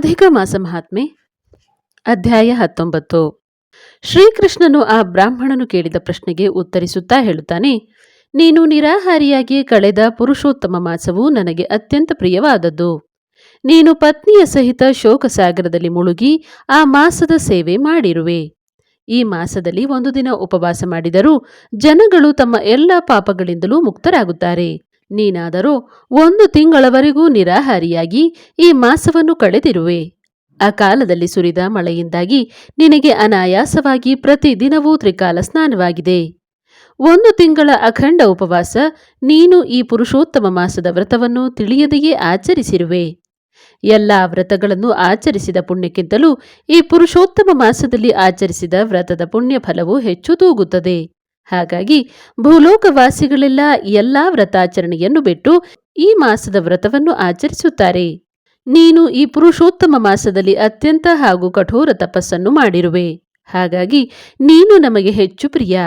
ಅಧಿಕ ಮಾಸ ಮಹಾತ್ಮೆ ಅಧ್ಯಾಯ ಹತ್ತೊಂಬತ್ತು. ಶ್ರೀಕೃಷ್ಣನು ಆ ಬ್ರಾಹ್ಮಣನು ಕೇಳಿದ ಪ್ರಶ್ನೆಗೆ ಉತ್ತರಿಸುತ್ತಾ ಹೇಳುತ್ತಾನೆ, ನೀನು ನಿರಾಹಾರಿಯಾಗಿ ಕಳೆದ ಪುರುಷೋತ್ತಮ ಮಾಸವು ನನಗೆ ಅತ್ಯಂತ ಪ್ರಿಯವಾದದ್ದು. ನೀನು ಪತ್ನಿಯ ಸಹಿತ ಶೋಕಸಾಗರದಲ್ಲಿ ಮುಳುಗಿ ಆ ಮಾಸದ ಸೇವೆ ಮಾಡಿರುವೆ. ಈ ಮಾಸದಲ್ಲಿ ಒಂದು ದಿನ ಉಪವಾಸ ಮಾಡಿದರೂ ಜನಗಳು ತಮ್ಮ ಎಲ್ಲ ಪಾಪಗಳಿಂದಲೂ ಮುಕ್ತರಾಗುತ್ತಾರೆ. ನೀನಾದರೂ ಒಂದು ತಿಂಗಳವರೆಗೂ ನಿರಾಹಾರಿಯಾಗಿ ಈ ಮಾಸವನ್ನು ಕಳೆದಿರುವೆ. ಆ ಕಾಲದಲ್ಲಿ ಸುರಿದ ಮಳೆಯಿಂದಾಗಿ ನಿನಗೆ ಅನಾಯಾಸವಾಗಿ ಪ್ರತಿದಿನವೂ ತ್ರಿಕಾಲ ಸ್ನಾನವಾಗಿದೆ. ಒಂದು ತಿಂಗಳ ಅಖಂಡ ಉಪವಾಸ ನೀನು ಈ ಪುರುಷೋತ್ತಮ ಮಾಸದ ವ್ರತವನ್ನು ತಿಳಿಯದೆಯೇ ಆಚರಿಸಿರುವೆ. ಎಲ್ಲ ವ್ರತಗಳನ್ನು ಆಚರಿಸಿದ ಪುಣ್ಯಕ್ಕಿಂತಲೂ ಈ ಪುರುಷೋತ್ತಮ ಮಾಸದಲ್ಲಿ ಆಚರಿಸಿದ ವ್ರತದ ಪುಣ್ಯ ಫಲವು ಹೆಚ್ಚು ತೂಗುತ್ತದೆ. ಹಾಗಾಗಿ ಭೂಲೋಕವಾಸಿಗಳೆಲ್ಲ ಎಲ್ಲಾ ವ್ರತಾಚರಣೆಯನ್ನು ಬಿಟ್ಟು ಈ ಮಾಸದ ವ್ರತವನ್ನು ಆಚರಿಸುತ್ತಾರೆ. ನೀನು ಈ ಪುರುಷೋತ್ತಮ ಮಾಸದಲ್ಲಿ ಅತ್ಯಂತ ಹಾಗೂ ಕಠೋರ ತಪಸ್ಸನ್ನು ಮಾಡಿರುವೆ. ಹಾಗಾಗಿ ನೀನು ನಮಗೆ ಹೆಚ್ಚು ಪ್ರಿಯ.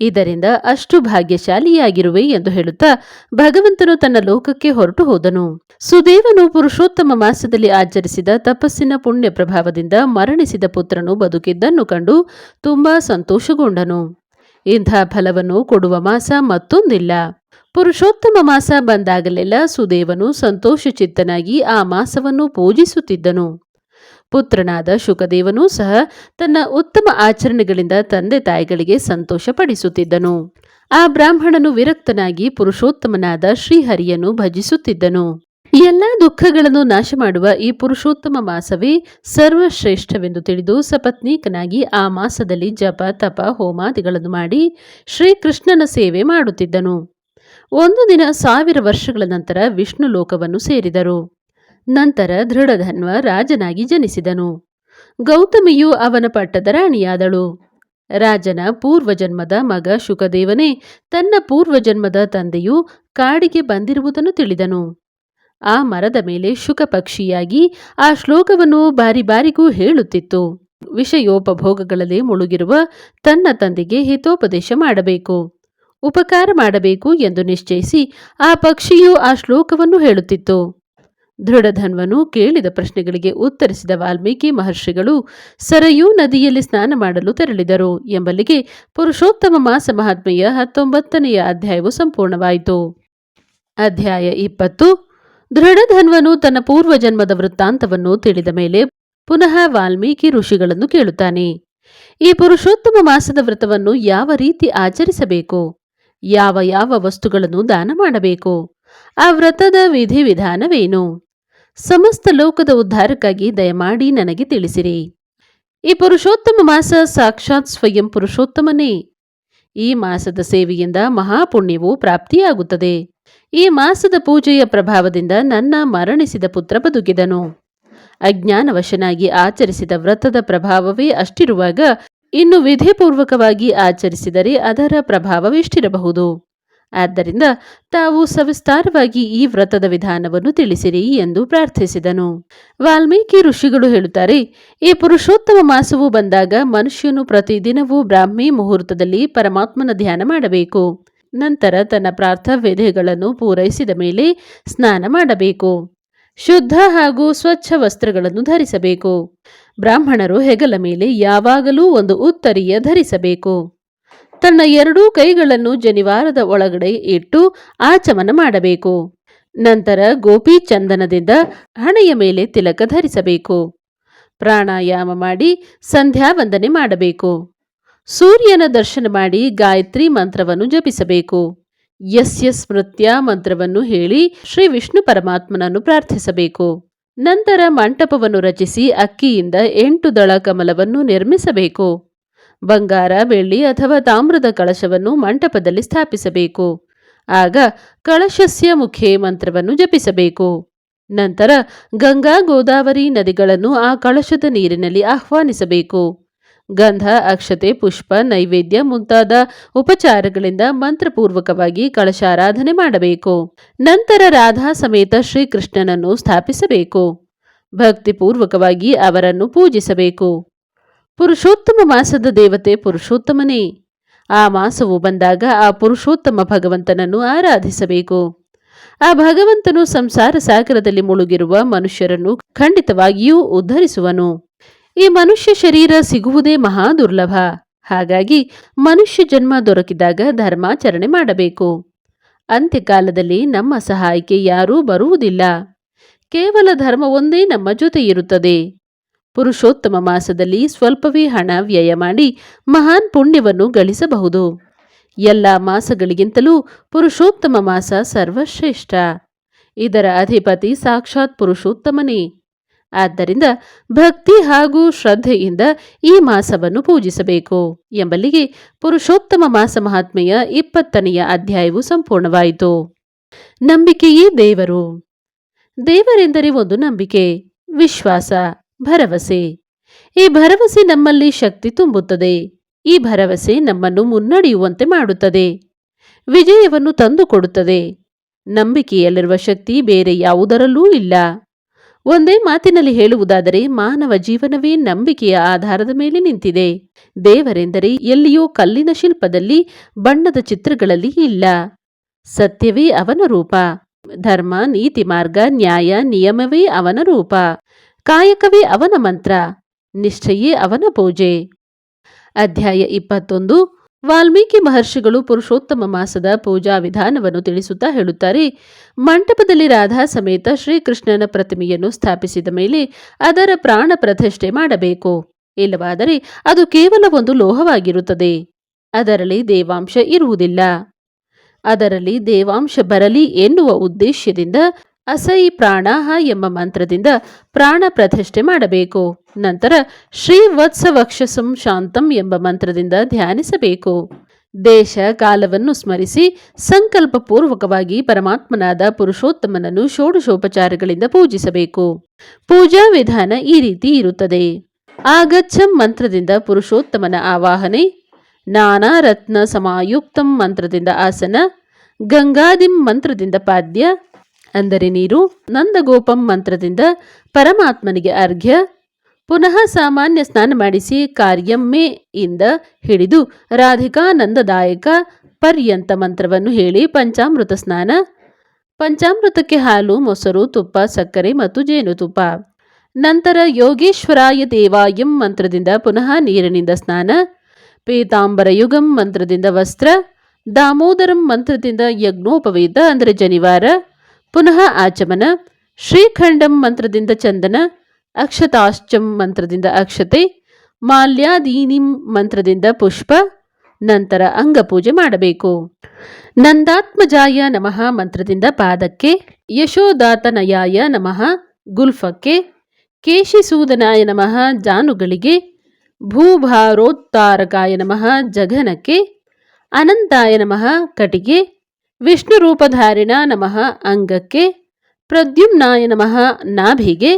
ಇದರಿಂದ ಅಷ್ಟು ಭಾಗ್ಯಶಾಲಿಯಾಗಿರುವೆ ಎಂದು ಹೇಳುತ್ತಾ ಭಗವಂತನು ತನ್ನ ಲೋಕಕ್ಕೆ ಹೊರಟು ಹೋದನು. ಸುದೇವನು ಪುರುಷೋತ್ತಮ ಮಾಸದಲ್ಲಿ ಆಚರಿಸಿದ ತಪಸ್ಸಿನ ಪುಣ್ಯ ಪ್ರಭಾವದಿಂದ ಮರಣಿಸಿದ ಪುತ್ರನು ಬದುಕಿದ್ದನ್ನು ಕಂಡು ತುಂಬಾ ಸಂತೋಷಗೊಂಡನು. ಇಂಥ ಫಲವನ್ನು ಕೊಡುವ ಮಾಸ ಮತ್ತೊಂದಿಲ್ಲ. ಪುರುಷೋತ್ತಮ ಮಾಸ ಬಂದಾಗಲೆಲ್ಲ ಸುದೇವನು ಸಂತೋಷಚಿತ್ತನಾಗಿ ಆ ಮಾಸವನ್ನು ಪೂಜಿಸುತ್ತಿದ್ದನು. ಪುತ್ರನಾದ ಶುಕದೇವನೂ ಸಹ ತನ್ನ ಉತ್ತಮ ಆಚರಣೆಗಳಿಂದ ತಂದೆ ತಾಯಿಗಳಿಗೆ ಸಂತೋಷಪಡಿಸುತ್ತಿದ್ದನು. ಆ ಬ್ರಾಹ್ಮಣನು ವಿರಕ್ತನಾಗಿ ಪುರುಷೋತ್ತಮನಾದ ಶ್ರೀಹರಿಯನ್ನು ಭಜಿಸುತ್ತಿದ್ದನು. ಎಲ್ಲ ದುಃಖಗಳನ್ನು ನಾಶ ಮಾಡುವ ಈ ಪುರುಷೋತ್ತಮ ಮಾಸವೇ ಸರ್ವಶ್ರೇಷ್ಠವೆಂದು ತಿಳಿದು ಸಪತ್ನೀಕನಾಗಿ ಆ ಮಾಸದಲ್ಲಿ ಜಪ, ತಪ, ಹೋಮಾದಿಗಳನ್ನು ಮಾಡಿ ಶ್ರೀಕೃಷ್ಣನ ಸೇವೆ ಮಾಡುತ್ತಿದ್ದನು. ಒಂದು ದಿನ ಸಾವಿರ ವರ್ಷಗಳ ನಂತರ ವಿಷ್ಣು ಲೋಕವನ್ನು ಸೇರಿದರು. ನಂತರ ದೃಢಧನ್ವ ರಾಜನಾಗಿ ಜನಿಸಿದನು. ಗೌತಮಿಯು ಅವನ ಪಟ್ಟದ ರಾಣಿಯಾದಳು. ರಾಜನ ಪೂರ್ವಜನ್ಮದ ಮಗ ಶುಕದೇವನೇ ತನ್ನ ಪೂರ್ವಜನ್ಮದ ತಂದೆಯು ಕಾಡಿಗೆ ಬಂದಿರುವುದನ್ನು ತಿಳಿದನು. ಆ ಮರದ ಮೇಲೆ ಶುಕಪಕ್ಷಿಯಾಗಿ ಆ ಶ್ಲೋಕವನ್ನು ಬಾರಿ ಬಾರಿಗೂ ಹೇಳುತ್ತಿತ್ತು. ವಿಷಯೋಪಭೋಗಗಳಲ್ಲಿ ಮುಳುಗಿರುವ ತನ್ನ ತಂದೆಗೆ ಹಿತೋಪದೇಶ ಮಾಡಬೇಕು. ಉಪಕಾರ ಮಾಡಬೇಕು ಎಂದು ನಿಶ್ಚಯಿಸಿ ಆ ಪಕ್ಷಿಯು ಆ ಶ್ಲೋಕವನ್ನು ಹೇಳುತ್ತಿತ್ತು. ದೃಢಧನ್ವನು ಕೇಳಿದ ಪ್ರಶ್ನೆಗಳಿಗೆ ಉತ್ತರಿಸಿದ ವಾಲ್ಮೀಕಿ ಮಹರ್ಷಿಗಳು, ಸರಯೂ ನದಿಯಲ್ಲಿ ಸ್ನಾನ ಮಾಡಲು ತೆರಳಿದರು ಎಂಬಲ್ಲಿಗೆ ಪುರುಷೋತ್ತಮ ಮಾಸ ಮಹಾತ್ಮೆಯ ಹತ್ತೊಂಬತ್ತನೆಯ ಅಧ್ಯಾಯವು ಸಂಪೂರ್ಣವಾಯಿತು. ಅಧ್ಯಾಯ ಇಪ್ಪತ್ತು ದೃಢಧನ್ವನು ತನ್ನ ಪೂರ್ವಜನ್ಮದ ವೃತ್ತಾಂತವನ್ನು ತಿಳಿದ ಮೇಲೆ ಪುನಃ ವಾಲ್ಮೀಕಿ ಋಷಿಗಳನ್ನು ಕೇಳುತ್ತಾನೆ, ಈ ಪುರುಷೋತ್ತಮ ಮಾಸದ ವ್ರತವನ್ನು ಯಾವ ರೀತಿ ಆಚರಿಸಬೇಕು, ಯಾವ ಯಾವ ವಸ್ತುಗಳನ್ನು ದಾನ ಮಾಡಬೇಕು, ಆ ವ್ರತದ ವಿಧಿವಿಧಾನವೇನು, ಸಮಸ್ತ ಲೋಕದ ಉದ್ಧಾರಕ್ಕಾಗಿ ದಯಮಾಡಿ ನನಗೆ ತಿಳಿಸಿರಿ. ಈ ಪುರುಷೋತ್ತಮ ಮಾಸ ಸಾಕ್ಷಾತ್ ಸ್ವಯಂ ಪುರುಷೋತ್ತಮನೇ. ಈ ಮಾಸದ ಸೇವೆಯಿಂದ ಮಹಾಪುಣ್ಯವು ಪ್ರಾಪ್ತಿಯಾಗುತ್ತದೆ. ಈ ಮಾಸದ ಪೂಜೆಯ ಪ್ರಭಾವದಿಂದ ನನ್ನ ಮರಣಿಸಿದ ಪುತ್ರ ಬದುಕಿದನು. ಅಜ್ಞಾನವಶನಾಗಿ ಆಚರಿಸಿದ ವ್ರತದ ಪ್ರಭಾವವೇ ಅಷ್ಟಿರುವಾಗ ಇನ್ನು ವಿಧಿಪೂರ್ವಕವಾಗಿ ಆಚರಿಸಿದರೆ ಅದರ ಪ್ರಭಾವವೆಷ್ಟಿರಬಹುದು. ಆದ್ದರಿಂದ ತಾವು ಸವಿಸ್ತಾರವಾಗಿ ಈ ವ್ರತದ ವಿಧಾನವನ್ನು ತಿಳಿಸಿರಿ ಎಂದು ಪ್ರಾರ್ಥಿಸಿದನು. ವಾಲ್ಮೀಕಿ ಋಷಿಗಳು ಹೇಳುತ್ತಾರೆ, ಈ ಪುರುಷೋತ್ತಮ ಮಾಸವು ಬಂದಾಗ ಮನುಷ್ಯನು ಪ್ರತಿದಿನವೂ ಬ್ರಾಹ್ಮಿ ಮುಹೂರ್ತದಲ್ಲಿ ಪರಮಾತ್ಮನ ಧ್ಯಾನ ಮಾಡಬೇಕು. ನಂತರ ತನ್ನ ಪ್ರಾರ್ಥವೇಧೆಗಳನ್ನು ಪೂರೈಸಿದ ಮೇಲೆ ಸ್ನಾನ ಮಾಡಬೇಕು. ಶುದ್ಧ ಹಾಗೂ ಸ್ವಚ್ಛ ವಸ್ತ್ರಗಳನ್ನು ಧರಿಸಬೇಕು. ಬ್ರಾಹ್ಮಣರು ಹೆಗಲ ಮೇಲೆ ಯಾವಾಗಲೂ ಒಂದು ಉತ್ತರಿಯ ಧರಿಸಬೇಕು. ತನ್ನ ಎರಡೂ ಕೈಗಳನ್ನು ಜನಿವಾರದ ಒಳಗಡೆ ಇಟ್ಟು ಆಚಮನ ಮಾಡಬೇಕು. ನಂತರ ಗೋಪಿ ಚಂದನದಿಂದ ಹಣೆಯ ಮೇಲೆ ತಿಲಕ ಧರಿಸಬೇಕು. ಪ್ರಾಣಾಯಾಮ ಮಾಡಿ ಸಂಧ್ಯಾ ವಂದನೆ ಮಾಡಬೇಕು. ಸೂರ್ಯನ ದರ್ಶನ ಮಾಡಿ ಗಾಯತ್ರಿ ಮಂತ್ರವನ್ನು ಜಪಿಸಬೇಕು. ಯಸ್ಯ ಸ್ಮೃತ್ಯ ಮಂತ್ರವನ್ನು ಹೇಳಿ ಶ್ರೀ ವಿಷ್ಣು ಪರಮಾತ್ಮನನ್ನು ಪ್ರಾರ್ಥಿಸಬೇಕು. ನಂತರ ಮಂಟಪವನ್ನು ರಚಿಸಿ ಅಕ್ಕಿಯಿಂದ ಎಂಟು ದಳ ಕಮಲವನ್ನು ನಿರ್ಮಿಸಬೇಕು. ಬಂಗಾರ, ಬೆಳ್ಳಿ ಅಥವಾ ತಾಮ್ರದ ಕಳಶವನ್ನು ಮಂಟಪದಲ್ಲಿ ಸ್ಥಾಪಿಸಬೇಕು. ಆಗ ಕಳಶಸ್ಯ ಮುಖೇ ಮಂತ್ರವನ್ನು ಜಪಿಸಬೇಕು. ನಂತರ ಗಂಗಾ ಗೋದಾವರಿ ನದಿಗಳನ್ನು ಆ ಕಳಶದ ನೀರಿನಲ್ಲಿ ಆಹ್ವಾನಿಸಬೇಕು. ಗಂಧ, ಅಕ್ಷತೆ, ಪುಷ್ಪ, ನೈವೇದ್ಯ ಮುಂತಾದ ಉಪಚಾರಗಳಿಂದ ಮಂತ್ರಪೂರ್ವಕವಾಗಿ ಕಳಶಾರಾಧನೆ ಮಾಡಬೇಕು. ನಂತರ ರಾಧಾ ಸಮೇತ ಶ್ರೀಕೃಷ್ಣನನ್ನು ಸ್ಥಾಪಿಸಬೇಕು. ಭಕ್ತಿಪೂರ್ವಕವಾಗಿ ಅವರನ್ನು ಪೂಜಿಸಬೇಕು. ಪುರುಷೋತ್ತಮ ಮಾಸದ ದೇವತೆ ಪುರುಷೋತ್ತಮನೇ. ಆ ಮಾಸವು ಬಂದಾಗ ಆ ಪುರುಷೋತ್ತಮ ಭಗವಂತನನ್ನು ಆರಾಧಿಸಬೇಕು. ಆ ಭಗವಂತನು ಸಂಸಾರ ಸಾಗರದಲ್ಲಿ ಮುಳುಗಿರುವ ಮನುಷ್ಯರನ್ನು ಖಂಡಿತವಾಗಿಯೂ ಉದ್ಧರಿಸುವನು. ಈ ಮನುಷ್ಯ ಶರೀರ ಸಿಗುವುದೇ ಮಹಾ ದುರ್ಲಭ ಹಾಗಾಗಿ ಮನುಷ್ಯ ಜನ್ಮ ದೊರಕಿದಾಗ ಧರ್ಮಾಚರಣೆ ಮಾಡಬೇಕು. ಅಂತ್ಯಕಾಲದಲ್ಲಿ ನಮ್ಮ ಸಹಾಯಕ್ಕೆ ಯಾರೂ ಬರುವುದಿಲ್ಲ. ಕೇವಲ ಧರ್ಮವೊಂದೇ ನಮ್ಮ ಜೊತೆ ಇರುತ್ತದೆ ಪುರುಷೋತ್ತಮ ಮಾಸದಲ್ಲಿ ಸ್ವಲ್ಪವೇ ಹಣ ವ್ಯಯ ಮಾಡಿ ಮಹಾನ್ ಪುಣ್ಯವನ್ನು ಗಳಿಸಬಹುದು. ಎಲ್ಲ ಮಾಸಗಳಿಗಿಂತಲೂ ಪುರುಷೋತ್ತಮ ಮಾಸ ಸರ್ವಶ್ರೇಷ್ಠ. ಇದರ ಅಧಿಪತಿ ಸಾಕ್ಷಾತ್ ಪುರುಷೋತ್ತಮನೇ. ಆದ್ದರಿಂದ ಭಕ್ತಿ ಹಾಗೂ ಶ್ರದ್ಧೆಯಿಂದ ಈ ಮಾಸವನ್ನು ಪೂಜಿಸಬೇಕು ಎಂಬಲ್ಲಿಗೆ ಪುರುಷೋತ್ತಮ ಮಾಸ ಮಹಾತ್ಮೆಯ ಇಪ್ಪತ್ತನೆಯ ಅಧ್ಯಾಯವು ಸಂಪೂರ್ಣವಾಯಿತು. ನಂಬಿಕೆಯೇ ದೇವರು. ದೇವರೆಂದರೆ ಒಂದು ನಂಬಿಕೆ, ವಿಶ್ವಾಸ. ಭರವಸೆ. ಈ ಭರವಸೆ ನಮ್ಮಲ್ಲಿ ಶಕ್ತಿ ತುಂಬುತ್ತದೆ. ಈ ಭರವಸೆ ನಮ್ಮನ್ನು ಮುನ್ನಡೆಯುವಂತೆ ಮಾಡುತ್ತದೆ. ವಿಜಯವನ್ನು ತಂದುಕೊಡುತ್ತದೆ. ನಂಬಿಕೆಯಲ್ಲಿರುವ ಶಕ್ತಿ ಬೇರೆ ಯಾವುದರಲ್ಲೂ ಇಲ್ಲ. ಒಂದೇ ಮಾತಿನಲ್ಲಿ ಹೇಳುವುದಾದರೆ ಮಾನವ ಜೀವನವೇ ನಂಬಿಕೆಯ ಆಧಾರದ ಮೇಲೆ ನಿಂತಿದೆ. ದೇವರೆಂದರೆ ಎಲ್ಲಿಯೋ ಕಲ್ಲಿನ ಶಿಲ್ಪದಲ್ಲಿ, ಬಣ್ಣದ ಚಿತ್ರಗಳಲ್ಲಿ ಇಲ್ಲ. ಸತ್ಯವೇ ಅವನ ರೂಪ. ಧರ್ಮ, ನೀತಿ ಮಾರ್ಗ, ನ್ಯಾಯ, ನಿಯಮವೇ ಅವನ ರೂಪ. ಕಾಯಕವೇ ಅವನ ಮಂತ್ರ, ನಿಷ್ಠೆಯೇ ಅವನ ಪೂಜೆ. ಅಧ್ಯಾಯ ಇಪ್ಪತ್ತೊಂದು. ವಾಲ್ಮೀಕಿ ಮಹರ್ಷಿಗಳು ಪುರುಷೋತ್ತಮ ಮಾಸದ ಪೂಜಾ ವಿಧಾನವನ್ನು ತಿಳಿಸುತ್ತಾ ಹೇಳುತ್ತಾರೆ, ಮಂಟಪದಲ್ಲಿ ರಾಧಾ ಸಮೇತ ಶ್ರೀಕೃಷ್ಣನ ಪ್ರತಿಮೆಯನ್ನು ಸ್ಥಾಪಿಸಿದ ಮೇಲೆ ಅದರ ಪ್ರಾಣ ಪ್ರತಿಷ್ಠೆ ಮಾಡಬೇಕು. ಇಲ್ಲವಾದರೆ ಅದು ಕೇವಲ ಒಂದು ಲೋಹವಾಗಿರುತ್ತದೆ. ಅದರಲ್ಲಿ ದೇವಾಂಶ ಇರುವುದಿಲ್ಲ. ಅದರಲ್ಲಿ ದೇವಾಂಶ ಬರಲಿ ಎನ್ನುವ ಉದ್ದೇಶದಿಂದ ಅಸೈ ಪ್ರಾಣಾಹ ಎಂಬ ಮಂತ್ರದಿಂದ ಪ್ರಾಣ ಪ್ರತಿಷ್ಠೆ ಮಾಡಬೇಕು. ನಂತರ ಶ್ರೀ ವತ್ಸ ವಕ್ಷಸಂ ಶಾಂತಂ ಎಂಬ ಮಂತ್ರದಿಂದ ಧ್ಯಾನಿಸಬೇಕು. ದೇಶ ಕಾಲವನ್ನು ಸ್ಮರಿಸಿ ಸಂಕಲ್ಪಪೂರ್ವಕವಾಗಿ ಪರಮಾತ್ಮನಾದ ಪುರುಷೋತ್ತಮನನ್ನು ಷೋಡಶೋಪಚಾರಗಳಿಂದ ಪೂಜಿಸಬೇಕು. ಪೂಜಾ ವಿಧಾನ ಈ ರೀತಿ ಇರುತ್ತದೆ. ಆಗಚ್ಚಂ ಮಂತ್ರದಿಂದ ಪುರುಷೋತ್ತಮನ ಆವಾಹನೆ. ನಾನಾ ರತ್ನ ಸಮಾಯುಕ್ತಂ ಮಂತ್ರದಿಂದ ಆಸನ. ಗಂಗಾದಿಂ ಮಂತ್ರದಿಂದ ಪಾದ್ಯ. ಅಂದರೆ ನೀರು, ನಂದಗೋಪಂ ಮಂತ್ರದಿಂದ ಪರಮಾತ್ಮನಿಗೆ ಅರ್ಘ್ಯ, ಪುನಃ ಸಾಮಾನ್ಯ ಸ್ನಾನ ಮಾಡಿಸಿ ಕಾರ್ಯಮ್ಮೆ ಇಂದ ಹಿಡಿದು ರಾಧಿಕಾನಂದದಾಯಕ ಪರ್ಯಂತ ಮಂತ್ರವನ್ನು ಹೇಳಿ ಪಂಚಾಮೃತ ಸ್ನಾನ. ಪಂಚಾಮೃತಕ್ಕೆ ಹಾಲು, ಮೊಸರು, ತುಪ್ಪ, ಸಕ್ಕರೆ ಮತ್ತು ಜೇನುತುಪ್ಪ. ನಂತರ ಯೋಗೇಶ್ವರಾಯ ದೇವಾಯಂ ಮಂತ್ರದಿಂದ ಪುನಃ ನೀರಿನಿಂದ ಸ್ನಾನ. ಪೀತಾಂಬರ ಯುಗಂ ಮಂತ್ರದಿಂದ ವಸ್ತ್ರ. ದಾಮೋದರಂ ಮಂತ್ರದಿಂದ ಯಜ್ಞೋಪವೇತ ಅಂದರೆ ಜನಿವಾರ. ಪುನಃ ಆಚಮನ, ಶ್ರೀಖಂಡಂ ಮಂತ್ರದಿಂದ ಚಂದನ, ಅಕ್ಷತಾಶ್ಚಂ ಮಂತ್ರದಿಂದ ಅಕ್ಷತೆ, ಮಾಲ್ಯಾದೀನಿಂ ಮಂತ್ರದಿಂದ ಪುಷ್ಪ, ನಂತರ ಅಂಗಪೂಜೆ ಮಾಡಬೇಕು. ನಂದಾತ್ಮಜಾಯ ನಮಃ ಮಂತ್ರದಿಂದ ಪಾದಕ್ಕೆ, ಯಶೋದಾತನಯಾಯ ನಮಃ ಗುಲ್ಫಕ್ಕೆ, ಕೇಶಿಸೂದನಾಯ ನಮಃ ಜಾನುಗಳಿಗೆ, ಭೂಭಾರೋತ್ತಾರಕಾಯ ನಮಃ ಜಘನಕ್ಕೆ, ಅನಂತಾಯ ನಮಃ ಕಟಿಗೆ ವಿಷ್ಣು ರೂಪಧಾರಿಣ ನಮಃ ಅಂಗಕ್ಕೆ, ಪ್ರದ್ಯುಮ್ನಾಯ ನಮಃ ನಾಭಿಗೆ,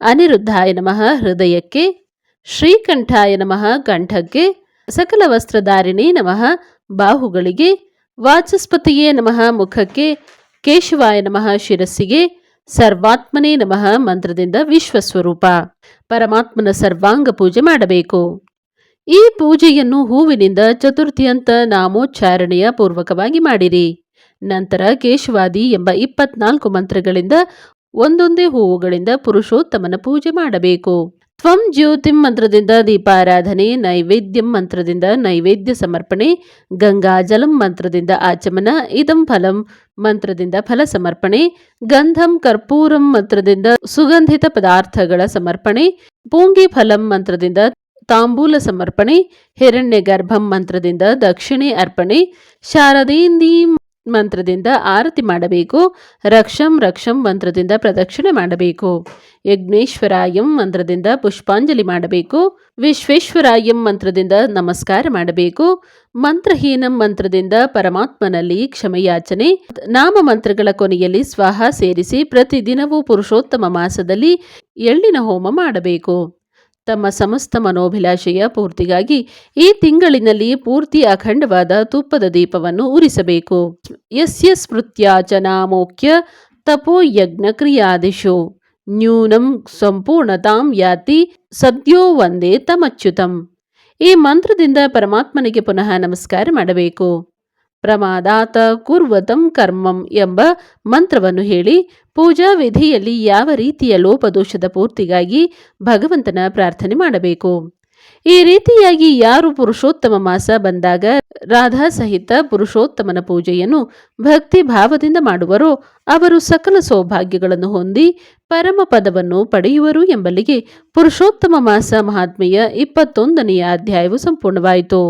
ಅನಿರುದ್ಧಾಯ ನಮಃ ಹೃದಯಕ್ಕೆ, ಶ್ರೀಕಂಠಾಯ ನಮಃ ಕಂಠಕ್ಕೆ, ಸಕಲ ವಸ್ತ್ರಧಾರಿಣಿ ನಮಃ ಬಾಹುಗಳಿಗೆ, ವಾಚಸ್ಪತಿಯೇ ನಮಃ ಮುಖಕ್ಕೆ, ಕೇಶವಾಯ ನಮಃ ಶಿರಸ್ಸಿಗೆ, ಸರ್ವಾತ್ಮನೇ ನಮಃ ಮಂತ್ರದಿಂದ ವಿಶ್ವಸ್ವರೂಪ. ಪರಮಾತ್ಮನ ಸರ್ವಾಂಗ ಪೂಜೆ ಮಾಡಬೇಕು. ಈ ಪೂಜೆಯನ್ನು ಹೂವಿನಿಂದ ಚತುರ್ಥಿಯಂತ ನಾಮೋಚ್ಚಾರಣೆಯ ಪೂರ್ವಕವಾಗಿ ಮಾಡಿರಿ. ನಂತರ ಕೇಶವಾದಿ ಎಂಬ ಇಪ್ಪತ್ನಾಲ್ಕು ಮಂತ್ರಗಳಿಂದ ಒಂದೊಂದೇ ಹೂವುಗಳಿಂದ ಪುರುಷೋತ್ತಮನ ಪೂಜೆ ಮಾಡಬೇಕು. ತ್ವಂ ಜ್ಯೋತಿಂ ಮಂತ್ರದಿಂದ ದೀಪಾರಾಧನೆ, ನೈವೇದ್ಯಂ ಮಂತ್ರದಿಂದ ನೈವೇದ್ಯ ಸಮರ್ಪಣೆ ಗಂಗಾಜಲಂ ಮಂತ್ರದಿಂದ ಆಚಮನ, ಇದಂ ಫಲಂ ಮಂತ್ರದಿಂದ ಫಲ ಸಮರ್ಪಣೆ, ಗಂಧಂ ಕರ್ಪೂರಂ ಮಂತ್ರದಿಂದ ಸುಗಂಧಿತ ಪದಾರ್ಥಗಳ ಸಮರ್ಪಣೆ, ಪೂಂಗಿ ಫಲಂ ಮಂತ್ರದಿಂದ ತಾಂಬೂಲ ಸಮರ್ಪಣೆ ಹಿರಣ್ಯ ಗರ್ಭಂ ಮಂತ್ರದಿಂದ ದಕ್ಷಿಣೆ ಅರ್ಪಣೆ, ಶಾರದೇಂದಿ ಮಂತ್ರದಿಂದ ಆರತಿ ಮಾಡಬೇಕು. ರಕ್ಷಂ ರಕ್ಷಂ ಮಂತ್ರದಿಂದ ಪ್ರದಕ್ಷಿಣೆ ಮಾಡಬೇಕು. ಯಜ್ಞೇಶ್ವರಾಯಂ ಮಂತ್ರದಿಂದ ಪುಷ್ಪಾಂಜಲಿ ಮಾಡಬೇಕು. ವಿಶ್ವೇಶ್ವರಾಯಂ ಮಂತ್ರದಿಂದ ನಮಸ್ಕಾರ ಮಾಡಬೇಕು. ಮಂತ್ರಹೀನಂ ಮಂತ್ರದಿಂದ ಪರಮಾತ್ಮನಲ್ಲಿ ಕ್ಷಮೆಯಾಚನೆ. ನಾಮ ಮಂತ್ರಗಳ ಕೊನೆಯಲ್ಲಿ ಸ್ವಾಹ ಸೇರಿಸಿ ಪ್ರತಿದಿನವೂ ಪುರುಷೋತ್ತಮ ಮಾಸದಲ್ಲಿ ಎಳ್ಳಿನ ಹೋಮ ಮಾಡಬೇಕು. ತಮ್ಮ ಸಮಸ್ತ ಮನೋಭಿಲಾಷೆಯ ಪೂರ್ತಿಗಾಗಿ ಈ ತಿಂಗಳಿನಲ್ಲಿ ಪೂರ್ತಿ ಅಖಂಡವಾದ ತುಪ್ಪದ ದೀಪವನ್ನು ಉರಿಸಬೇಕು. ಯಸ್ಯ ಸ್ಮೃತ್ಯಾಚ ನಾಮೋಕ್ಯ ತಪೋ ಯಜ್ಞ ಕ್ರಿಯಾದಿಶು ನ್ಯೂನಂ ಸಂಪೂರ್ಣತಾಂ ಯಾತಿ ಸದ್ಯೋ ವಂದೇ ತಮಚ್ಯುತಂ. ಈ ಮಂತ್ರದಿಂದ ಪರಮಾತ್ಮನಿಗೆ ಪುನಃ ನಮಸ್ಕಾರ ಮಾಡಬೇಕು. ಪ್ರಮಾದಾತ ಕುರ್ವತಂ ಕರ್ಮಂ ಎಂಬ ಮಂತ್ರವನ್ನು ಹೇಳಿ ಪೂಜಾ ವಿಧಿಯಲ್ಲಿ ಯಾವ ರೀತಿಯ ಲೋಪದೋಷದ ಪೂರ್ತಿಗಾಗಿ ಭಗವಂತನ ಪ್ರಾರ್ಥನೆ ಮಾಡಬೇಕು. ಈ ರೀತಿಯಾಗಿ ಯಾರು ಪುರುಷೋತ್ತಮ ಮಾಸ ಬಂದಾಗ ರಾಧಾ ಸಹಿತ ಪುರುಷೋತ್ತಮನ ಪೂಜೆಯನ್ನು ಭಕ್ತಿ ಭಾವದಿಂದ ಮಾಡುವರೋ ಅವರು ಸಕಲ ಸೌಭಾಗ್ಯಗಳನ್ನು ಹೊಂದಿ ಪರಮ ಪದವನ್ನು ಪಡೆಯುವರು ಎಂಬಲ್ಲಿಗೆ ಪುರುಷೋತ್ತಮ ಮಾಸ ಮಹಾತ್ಮೆಯ ಇಪ್ಪತ್ತೊಂದನೆಯ ಅಧ್ಯಾಯವು ಸಂಪೂರ್ಣವಾಯಿತು.